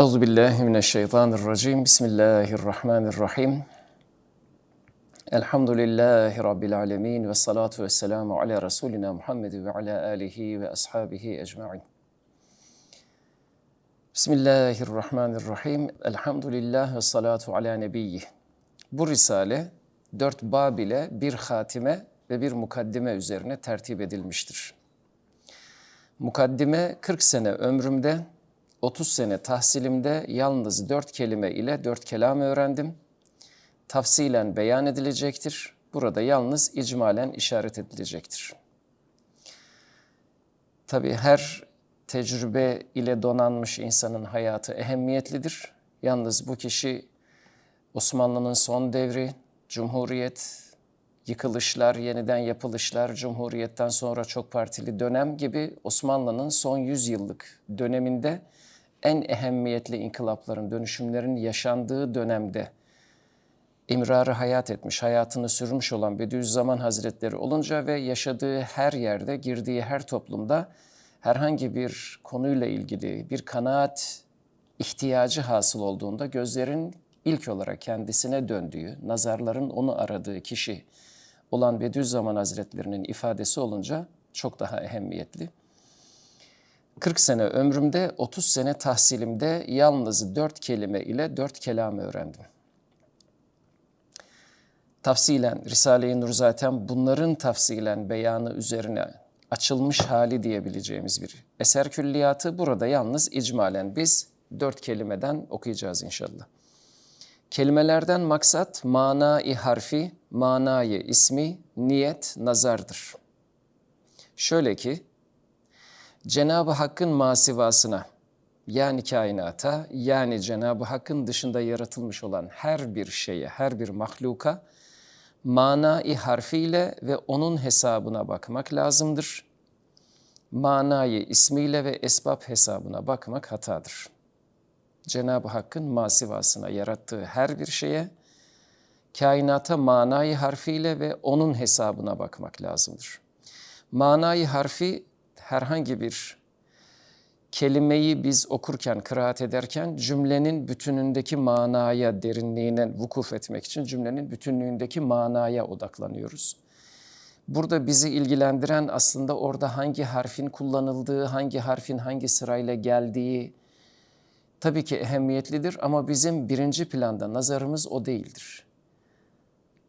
Euzu billahi mineşşeytanirracim. Bismillahirrahmanirrahim. Elhamdülillahi rabbil alamin ve salatu vesselamu ala rasulina Muhammed ve ala alihi ve ashabihi ecmaîn. Bismillahirrahmanirrahim. Elhamdülillah ve salatu ala nebiyyi. Bu risale dört bab ile bir hatime ve bir mukaddime üzerine tertip edilmiştir. Mukaddime 40 sene ömrümde, 30 sene tahsilimde yalnız dört kelime ile dört kelam öğrendim. Tafsilen beyan edilecektir. Burada yalnız icmalen işaret edilecektir. Tabi her tecrübe ile donanmış insanın hayatı ehemmiyetlidir. Yalnız bu kişi Osmanlı'nın son devri, Cumhuriyet, yıkılışlar, yeniden yapılışlar, Cumhuriyet'ten sonra çok partili dönem gibi Osmanlı'nın son 100 yıllık döneminde en ehemmiyetli inkılapların, dönüşümlerin yaşandığı dönemde imrarı hayat etmiş, hayatını sürmüş olan Bediüzzaman Hazretleri olunca ve yaşadığı her yerde, girdiği her toplumda herhangi bir konuyla ilgili bir kanaat ihtiyacı hasıl olduğunda gözlerin ilk olarak kendisine döndüğü, nazarların onu aradığı kişi olan Bediüzzaman Hazretlerinin ifadesi olunca çok daha ehemmiyetli. 40 sene ömrümde, 30 sene tahsilimde yalnız dört kelime ile dört kelam öğrendim. Tafsilen, Risale-i Nur zaten bunların tafsilen beyanı üzerine açılmış hali diyebileceğimiz bir eser külliyatı. Burada yalnız icmalen biz dört kelimeden okuyacağız inşallah. Kelimelerden maksat mana-i harfi, manayı ismi, niyet, nazardır. Şöyle ki, Cenab-ı Hakk'ın masivasına, yani kainata, yani Cenab-ı Hakk'ın dışında yaratılmış olan her bir şeye, her bir mahluka, mana-i harfiyle ve onun hesabına bakmak lazımdır. Manayı ismiyle ve esbab hesabına bakmak hatadır. Cenab-ı Hakk'ın masivasına yarattığı her bir şeye, kainata manayı harfiyle ve onun hesabına bakmak lazımdır. Manayı harfi herhangi bir kelimeyi biz okurken, kıraat ederken cümlenin bütünündeki manaya, derinliğine vukuf etmek için cümlenin bütünlüğündeki manaya odaklanıyoruz. Burada bizi ilgilendiren aslında orada hangi harfin kullanıldığı, hangi harfin hangi sırayla geldiği tabii ki ehemmiyetlidir ama bizim birinci planda nazarımız o değildir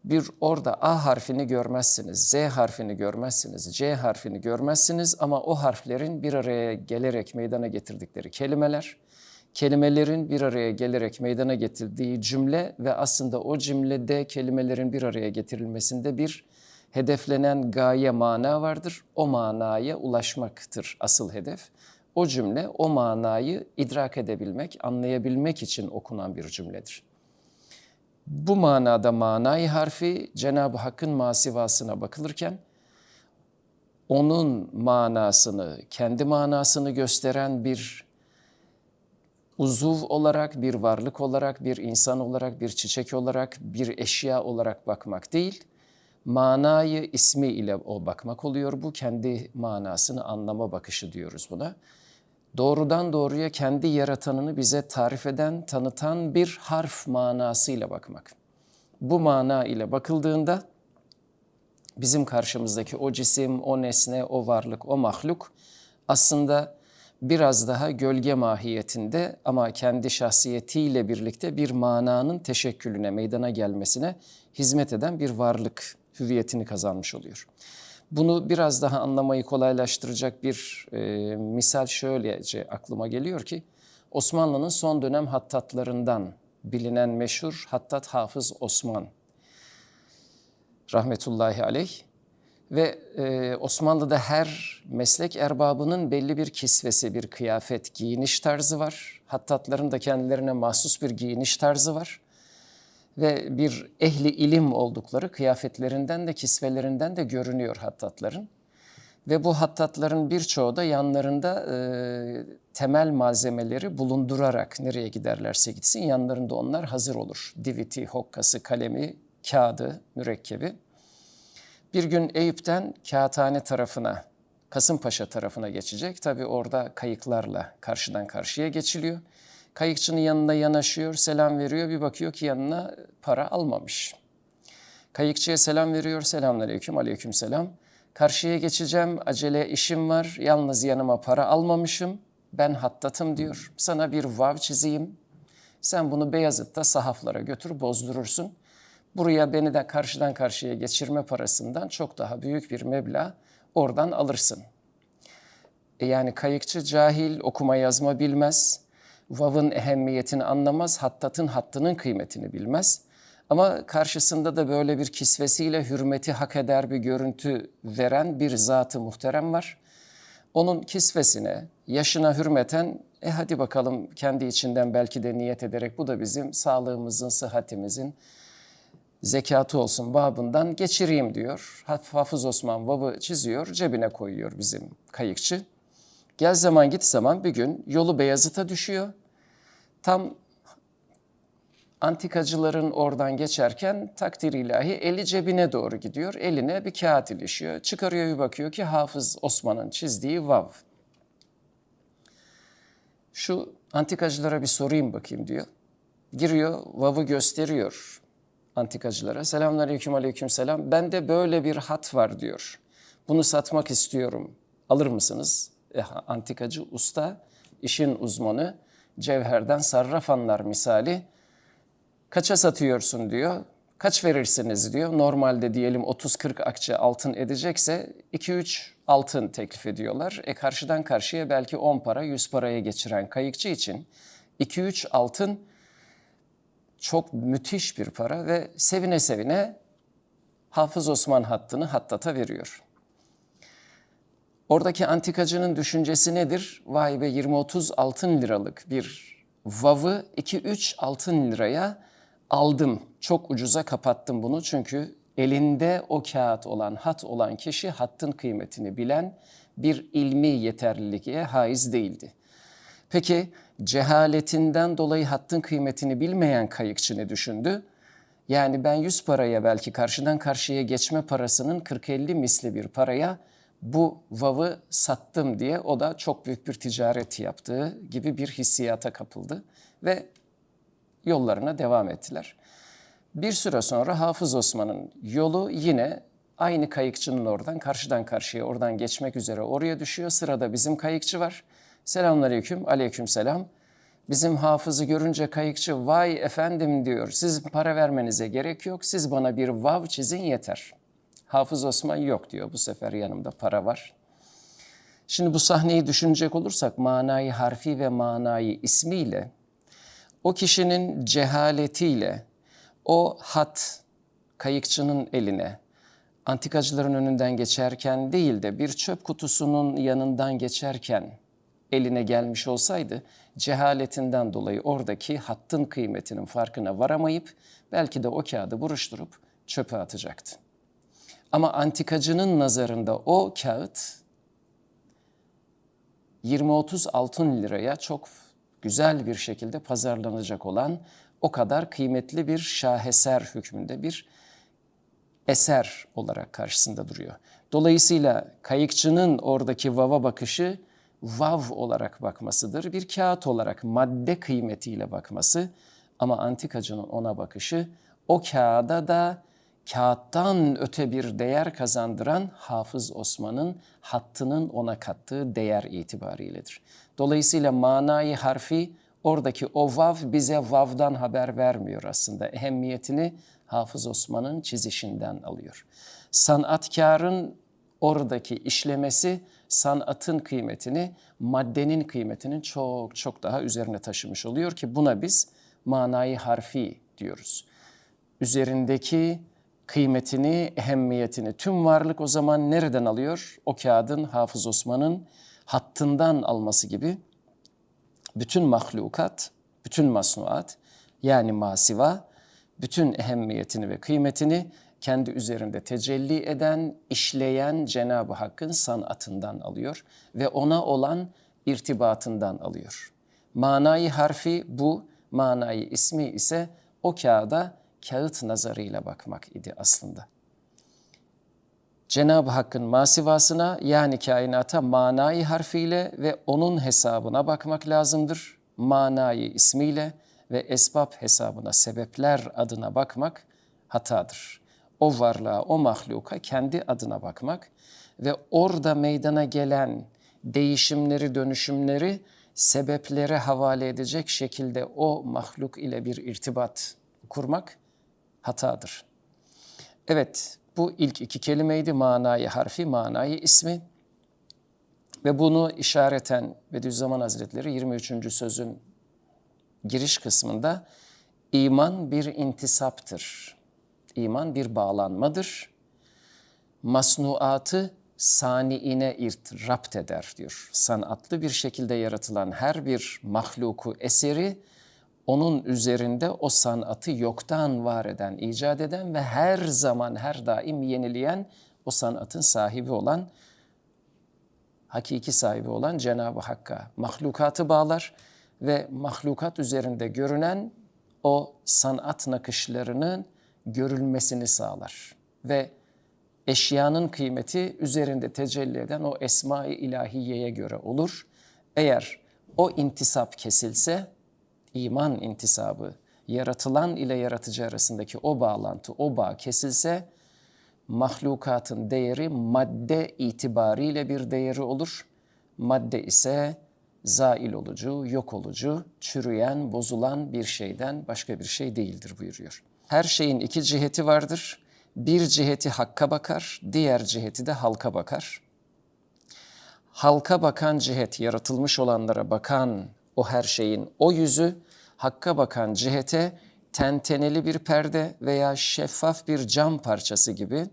bir orada A harfini görmezsiniz, Z harfini görmezsiniz, C harfini görmezsiniz ama o harflerin bir araya gelerek meydana getirdikleri kelimeler, kelimelerin bir araya gelerek meydana getirdiği cümle ve aslında o cümlede kelimelerin bir araya getirilmesinde bir hedeflenen gaye mana vardır. O manaya ulaşmaktır asıl hedef. O cümle o manayı idrak edebilmek, anlayabilmek için okunan bir cümledir. Bu manada manayı harfi Cenab-ı Hakk'ın masivasına bakılırken onun manasını, kendi manasını gösteren bir uzuv olarak, bir varlık olarak, bir insan olarak, bir çiçek olarak, bir eşya olarak bakmak değil, manayı ismi ile o bakmak oluyor. Bu kendi manasını anlama bakışı diyoruz buna doğrudan doğruya kendi yaratanını bize tarif eden, tanıtan bir harf manasıyla bakmak. Bu mana ile bakıldığında bizim karşımızdaki o cisim, o nesne, o varlık, o mahluk aslında biraz daha gölge mahiyetinde ama kendi şahsiyetiyle birlikte bir mananın teşekkülüne, meydana gelmesine hizmet eden bir varlık hüviyetini kazanmış oluyor. Bunu biraz daha anlamayı kolaylaştıracak bir e, misal şöylece aklıma geliyor ki Osmanlı'nın son dönem hattatlarından bilinen meşhur hattat Hafız Osman rahmetullahi aleyh ve e, Osmanlı'da her meslek erbabının belli bir kisvesi, bir kıyafet, giyiniş tarzı var. Hattatların da kendilerine mahsus bir giyiniş tarzı var ve bir ehli ilim oldukları kıyafetlerinden de kisvelerinden de görünüyor hattatların. Ve bu hattatların birçoğu da yanlarında e, temel malzemeleri bulundurarak nereye giderlerse gitsin yanlarında onlar hazır olur. Diviti, hokkası, kalemi, kağıdı, mürekkebi. Bir gün Eyüp'ten Kağıthane tarafına, Kasımpaşa tarafına geçecek. Tabi orada kayıklarla karşıdan karşıya geçiliyor. Kayıkçının yanına yanaşıyor, selam veriyor. Bir bakıyor ki yanına para almamış. Kayıkçıya selam veriyor. Selamünaleyküm, aleyküm selam. Karşıya geçeceğim, acele işim var. Yalnız yanıma para almamışım. Ben hattatım diyor. Sana bir vav çizeyim. Sen bunu Beyazıt'ta sahaflara götür bozdurursun. Buraya beni de karşıdan karşıya geçirme parasından çok daha büyük bir meblağ oradan alırsın. E yani kayıkçı cahil, okuma yazma bilmez. Vav'ın ehemmiyetini anlamaz, hattatın hattının kıymetini bilmez. Ama karşısında da böyle bir kisvesiyle hürmeti hak eder bir görüntü veren bir zatı muhterem var. Onun kisvesine, yaşına hürmeten, e hadi bakalım kendi içinden belki de niyet ederek bu da bizim sağlığımızın, sıhhatimizin zekatı olsun babından geçireyim diyor. Hafız Osman vavı çiziyor, cebine koyuyor bizim kayıkçı. Gel zaman git zaman bir gün yolu Beyazıt'a düşüyor. Tam antikacıların oradan geçerken takdir ilahi eli cebine doğru gidiyor. Eline bir kağıt ilişiyor. Çıkarıyor bir bakıyor ki Hafız Osman'ın çizdiği vav. Şu antikacılara bir sorayım bakayım diyor. Giriyor, vav'ı gösteriyor antikacılara. Selamünaleyküm aleyküm selam. Bende böyle bir hat var diyor. Bunu satmak istiyorum. Alır mısınız? E, antikacı usta, işin uzmanı, cevherden sarrafanlar misali. Kaça satıyorsun diyor. Kaç verirsiniz diyor. Normalde diyelim 30-40 akçe altın edecekse 2-3 altın teklif ediyorlar. E karşıdan karşıya belki 10 para 100 paraya geçiren kayıkçı için 2-3 altın çok müthiş bir para ve sevine sevine Hafız Osman hattını hattata veriyor. Oradaki antikacının düşüncesi nedir? Vay be 20-30 altın liralık bir vavı 2-3 altın liraya aldım. Çok ucuza kapattım bunu çünkü elinde o kağıt olan, hat olan kişi hattın kıymetini bilen bir ilmi yeterliliğe haiz değildi. Peki cehaletinden dolayı hattın kıymetini bilmeyen kayıkçı ne düşündü? Yani ben 100 paraya belki karşıdan karşıya geçme parasının 40-50 misli bir paraya bu vav'ı sattım diye o da çok büyük bir ticaret yaptığı gibi bir hissiyata kapıldı ve yollarına devam ettiler. Bir süre sonra Hafız Osman'ın yolu yine aynı kayıkçının oradan karşıdan karşıya oradan geçmek üzere oraya düşüyor. Sırada bizim kayıkçı var. Selamünaleyküm, aleyküm selam. Bizim hafızı görünce kayıkçı vay efendim diyor. Siz para vermenize gerek yok. Siz bana bir vav çizin yeter. Hafız Osman yok diyor. Bu sefer yanımda para var. Şimdi bu sahneyi düşünecek olursak manayı harfi ve manayı ismiyle o kişinin cehaletiyle o hat kayıkçının eline antikacıların önünden geçerken değil de bir çöp kutusunun yanından geçerken eline gelmiş olsaydı cehaletinden dolayı oradaki hattın kıymetinin farkına varamayıp belki de o kağıdı buruşturup çöpe atacaktı. Ama antikacının nazarında o kağıt 20-30 altın liraya çok güzel bir şekilde pazarlanacak olan o kadar kıymetli bir şaheser hükmünde bir eser olarak karşısında duruyor. Dolayısıyla kayıkçının oradaki vava bakışı vav olarak bakmasıdır. Bir kağıt olarak madde kıymetiyle bakması ama antikacının ona bakışı o kağıda da kağıttan öte bir değer kazandıran Hafız Osman'ın hattının ona kattığı değer itibariyledir. Dolayısıyla manayı harfi oradaki o vav bize vavdan haber vermiyor aslında. Ehemmiyetini Hafız Osman'ın çizişinden alıyor. Sanatkarın oradaki işlemesi sanatın kıymetini, maddenin kıymetinin çok çok daha üzerine taşımış oluyor ki buna biz manayı harfi diyoruz. Üzerindeki kıymetini, ehemmiyetini tüm varlık o zaman nereden alıyor? O kağıdın Hafız Osman'ın hattından alması gibi bütün mahlukat, bütün masnuat yani masiva bütün ehemmiyetini ve kıymetini kendi üzerinde tecelli eden, işleyen Cenab-ı Hakk'ın sanatından alıyor ve ona olan irtibatından alıyor. Manayı harfi bu, manayı ismi ise o kağıda kağıt nazarıyla bakmak idi aslında. Cenab-ı Hakk'ın masivasına yani kainata manayı harfiyle ve onun hesabına bakmak lazımdır. manayı ismiyle ve esbab hesabına, sebepler adına bakmak hatadır. O varlığa, o mahluka kendi adına bakmak ve orada meydana gelen değişimleri, dönüşümleri sebeplere havale edecek şekilde o mahluk ile bir irtibat kurmak hatadır. Evet, bu ilk iki kelimeydi. Manayı harfi, manayı ismi. Ve bunu işareten Bediüzzaman Hazretleri 23. sözün giriş kısmında iman bir intisaptır. İman bir bağlanmadır. Masnuatı saniine irt, rapt eder diyor. Sanatlı bir şekilde yaratılan her bir mahluku eseri onun üzerinde o sanatı yoktan var eden, icat eden ve her zaman her daim yenileyen o sanatın sahibi olan hakiki sahibi olan Cenab-ı Hakk'a mahlukatı bağlar ve mahlukat üzerinde görünen o sanat nakışlarının görülmesini sağlar. Ve eşyanın kıymeti üzerinde tecelli eden o esma-i ilahiyeye göre olur. Eğer o intisap kesilse, iman intisabı, yaratılan ile yaratıcı arasındaki o bağlantı, o bağ kesilse, mahlukatın değeri madde itibariyle bir değeri olur. Madde ise zail olucu, yok olucu, çürüyen, bozulan bir şeyden başka bir şey değildir buyuruyor. Her şeyin iki ciheti vardır. Bir ciheti hakka bakar, diğer ciheti de halka bakar. Halka bakan cihet, yaratılmış olanlara bakan o her şeyin o yüzü, hakka bakan cihete tenteneli bir perde veya şeffaf bir cam parçası gibi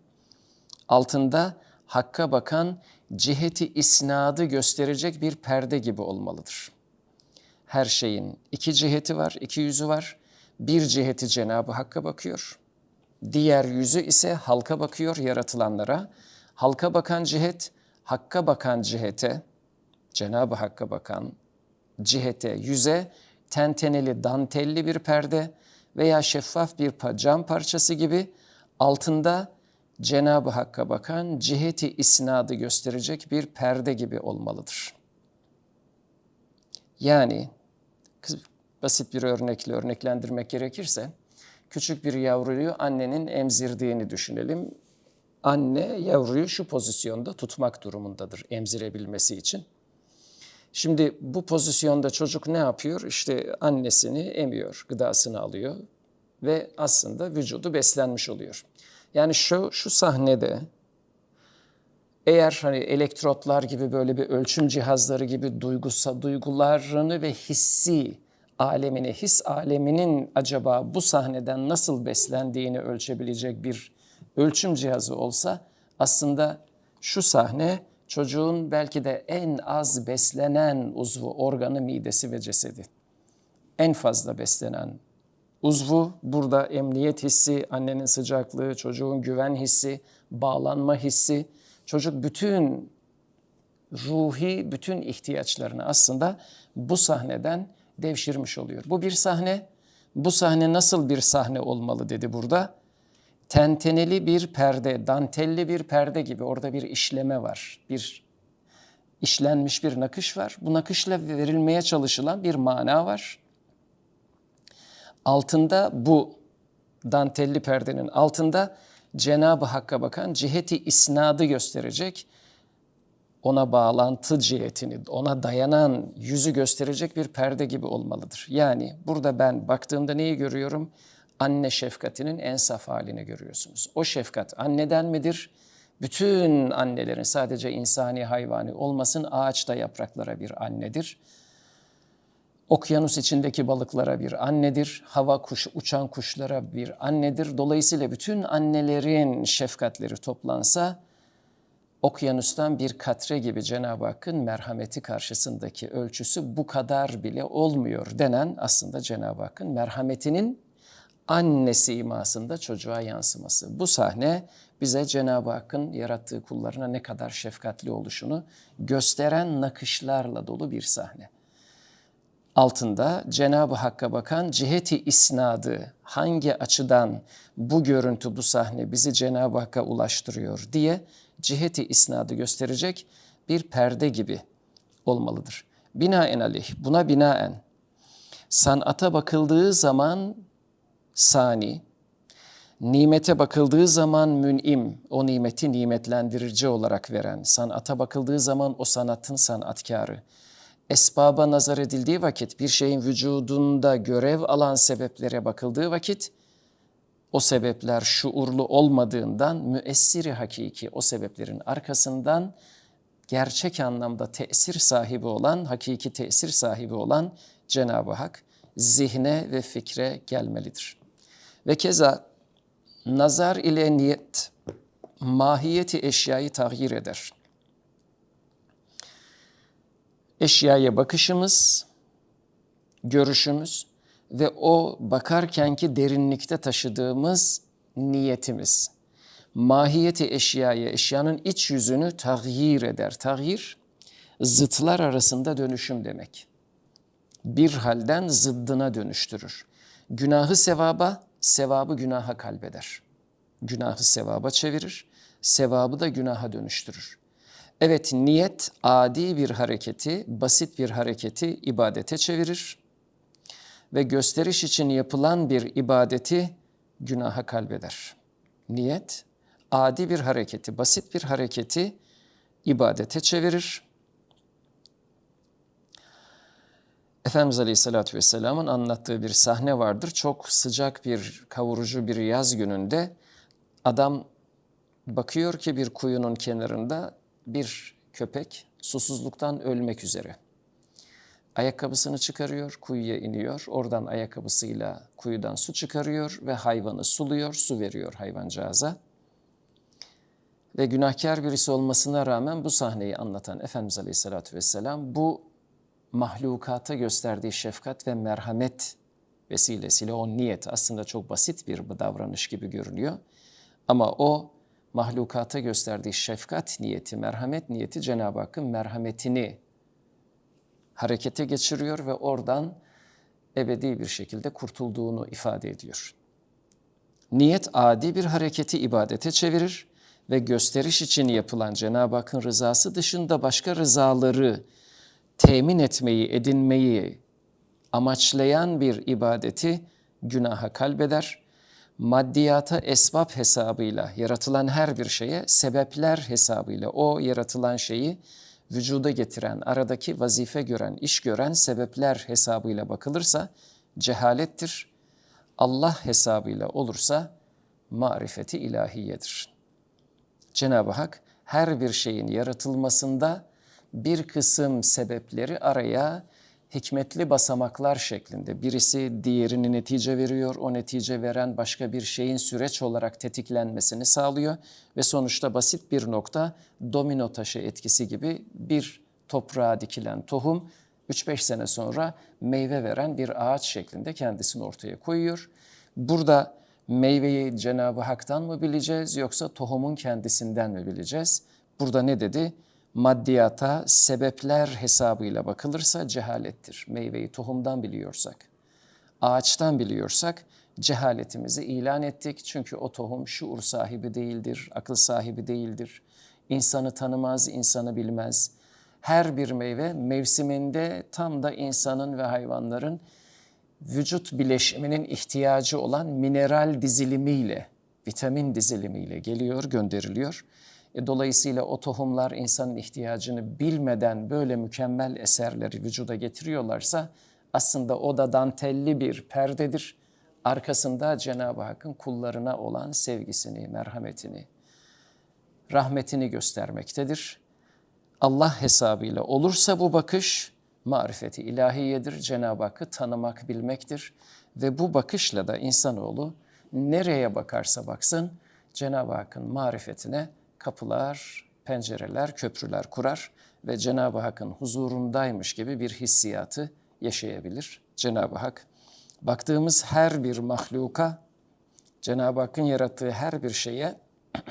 altında hakka bakan ciheti isnadı gösterecek bir perde gibi olmalıdır. Her şeyin iki ciheti var, iki yüzü var. Bir ciheti Cenab-ı Hakk'a bakıyor. Diğer yüzü ise halka bakıyor, yaratılanlara. Halka bakan cihet, Hakk'a bakan cihete, Cenab-ı Hakk'a bakan cihete, yüze tenteneli, dantelli bir perde veya şeffaf bir cam parçası gibi altında Cenab-ı Hakk'a bakan ciheti isnadı gösterecek bir perde gibi olmalıdır. Yani basit bir örnekle örneklendirmek gerekirse küçük bir yavruyu annenin emzirdiğini düşünelim. Anne yavruyu şu pozisyonda tutmak durumundadır emzirebilmesi için. Şimdi bu pozisyonda çocuk ne yapıyor? İşte annesini emiyor, gıdasını alıyor ve aslında vücudu beslenmiş oluyor. Yani şu şu sahnede eğer hani elektrotlar gibi böyle bir ölçüm cihazları gibi duygusa duygularını ve hissi alemini, his aleminin acaba bu sahneden nasıl beslendiğini ölçebilecek bir ölçüm cihazı olsa aslında şu sahne çocuğun belki de en az beslenen uzvu, organı, midesi ve cesedi. En fazla beslenen uzvu burada emniyet hissi, annenin sıcaklığı, çocuğun güven hissi, bağlanma hissi. Çocuk bütün ruhi bütün ihtiyaçlarını aslında bu sahneden devşirmiş oluyor. Bu bir sahne. Bu sahne nasıl bir sahne olmalı dedi burada. Tenteneli bir perde, dantelli bir perde gibi orada bir işleme var. Bir işlenmiş bir nakış var. Bu nakışla verilmeye çalışılan bir mana var altında bu dantelli perdenin altında Cenab-ı Hakk'a bakan ciheti isnadı gösterecek, ona bağlantı cihetini, ona dayanan yüzü gösterecek bir perde gibi olmalıdır. Yani burada ben baktığımda neyi görüyorum? Anne şefkatinin en saf halini görüyorsunuz. O şefkat anneden midir? Bütün annelerin sadece insani hayvani olmasın ağaçta yapraklara bir annedir okyanus içindeki balıklara bir annedir, hava kuş, uçan kuşlara bir annedir. Dolayısıyla bütün annelerin şefkatleri toplansa okyanustan bir katre gibi Cenab-ı Hakk'ın merhameti karşısındaki ölçüsü bu kadar bile olmuyor denen aslında Cenab-ı Hakk'ın merhametinin annesi imasında çocuğa yansıması. Bu sahne bize Cenab-ı Hakk'ın yarattığı kullarına ne kadar şefkatli oluşunu gösteren nakışlarla dolu bir sahne altında Cenab-ı Hakk'a bakan ciheti isnadı hangi açıdan bu görüntü, bu sahne bizi Cenab-ı Hakk'a ulaştırıyor diye ciheti isnadı gösterecek bir perde gibi olmalıdır. Binaenaleyh buna binaen Sanata bakıldığı zaman sani, nimete bakıldığı zaman mün'im, o nimeti nimetlendirici olarak veren, sanata bakıldığı zaman o sanatın sanatkarı. Esbaba nazar edildiği vakit, bir şeyin vücudunda görev alan sebeplere bakıldığı vakit, o sebepler şuurlu olmadığından müessiri hakiki o sebeplerin arkasından gerçek anlamda tesir sahibi olan, hakiki tesir sahibi olan Cenab-ı Hak zihne ve fikre gelmelidir. Ve keza nazar ile niyet mahiyeti eşyayı tahyir eder. Eşyaya bakışımız, görüşümüz ve o bakarkenki derinlikte taşıdığımız niyetimiz. Mahiyeti eşyaya, eşyanın iç yüzünü tahyir eder. Tahyir, zıtlar arasında dönüşüm demek. Bir halden zıddına dönüştürür. Günahı sevaba, sevabı günaha kalbeder. Günahı sevaba çevirir, sevabı da günaha dönüştürür. Evet niyet adi bir hareketi, basit bir hareketi ibadete çevirir ve gösteriş için yapılan bir ibadeti günaha kalbeder. Niyet adi bir hareketi, basit bir hareketi ibadete çevirir. Efendimiz Aleyhisselatü Vesselam'ın anlattığı bir sahne vardır. Çok sıcak bir, kavurucu bir yaz gününde adam bakıyor ki bir kuyunun kenarında bir köpek susuzluktan ölmek üzere. Ayakkabısını çıkarıyor, kuyuya iniyor. Oradan ayakkabısıyla kuyudan su çıkarıyor ve hayvanı suluyor, su veriyor hayvancağıza. Ve günahkar birisi olmasına rağmen bu sahneyi anlatan Efendimiz Aleyhisselatü Vesselam bu mahlukata gösterdiği şefkat ve merhamet vesilesiyle o niyet aslında çok basit bir davranış gibi görünüyor. Ama o mahlukata gösterdiği şefkat niyeti, merhamet niyeti Cenab-ı Hakk'ın merhametini harekete geçiriyor ve oradan ebedi bir şekilde kurtulduğunu ifade ediyor. Niyet adi bir hareketi ibadete çevirir ve gösteriş için yapılan Cenab-ı Hakk'ın rızası dışında başka rızaları temin etmeyi, edinmeyi amaçlayan bir ibadeti günaha kalbeder. Maddiyata esbab hesabıyla yaratılan her bir şeye sebepler hesabıyla o yaratılan şeyi vücuda getiren, aradaki vazife gören, iş gören sebepler hesabıyla bakılırsa cehalettir. Allah hesabıyla olursa marifeti ilahiyedir. Cenab-ı Hak her bir şeyin yaratılmasında bir kısım sebepleri araya hikmetli basamaklar şeklinde. Birisi diğerini netice veriyor, o netice veren başka bir şeyin süreç olarak tetiklenmesini sağlıyor ve sonuçta basit bir nokta domino taşı etkisi gibi bir toprağa dikilen tohum 3-5 sene sonra meyve veren bir ağaç şeklinde kendisini ortaya koyuyor. Burada meyveyi Cenab-ı Hak'tan mı bileceğiz yoksa tohumun kendisinden mi bileceğiz? Burada ne dedi? Maddiyata sebepler hesabıyla bakılırsa cehalettir. Meyveyi tohumdan biliyorsak, ağaçtan biliyorsak cehaletimizi ilan ettik. Çünkü o tohum şuur sahibi değildir, akıl sahibi değildir. İnsanı tanımaz, insanı bilmez. Her bir meyve mevsiminde tam da insanın ve hayvanların vücut bileşiminin ihtiyacı olan mineral dizilimiyle, vitamin dizilimiyle geliyor, gönderiliyor. E, dolayısıyla o tohumlar insanın ihtiyacını bilmeden böyle mükemmel eserleri vücuda getiriyorlarsa aslında o da dantelli bir perdedir. Arkasında Cenab-ı Hakk'ın kullarına olan sevgisini, merhametini, rahmetini göstermektedir. Allah hesabıyla olursa bu bakış marifeti ilahiyedir. Cenab-ı Hakk'ı tanımak, bilmektir. Ve bu bakışla da insanoğlu nereye bakarsa baksın Cenab-ı Hakk'ın marifetine kapılar, pencereler, köprüler kurar ve Cenab-ı Hakk'ın huzurundaymış gibi bir hissiyatı yaşayabilir Cenab-ı Hak. Baktığımız her bir mahluka, Cenab-ı Hakk'ın yarattığı her bir şeye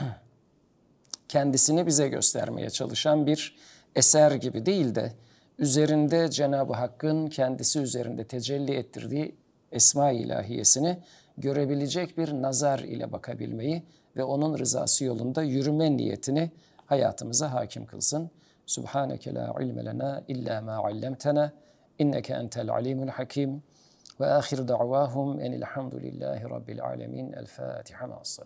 kendisini bize göstermeye çalışan bir eser gibi değil de üzerinde Cenab-ı Hakk'ın kendisi üzerinde tecelli ettirdiği esma ilahiyesini görebilecek bir nazar ile bakabilmeyi ve onun rızası yolunda yürüme niyetini hayatımıza hakim kılsın. Subhaneke la ilme lena illa ma allamtena inneke entel alimul hakim. Ve ahir da'vahum enilhamdülillahi rabbil alemin. El Fatiha ma'as.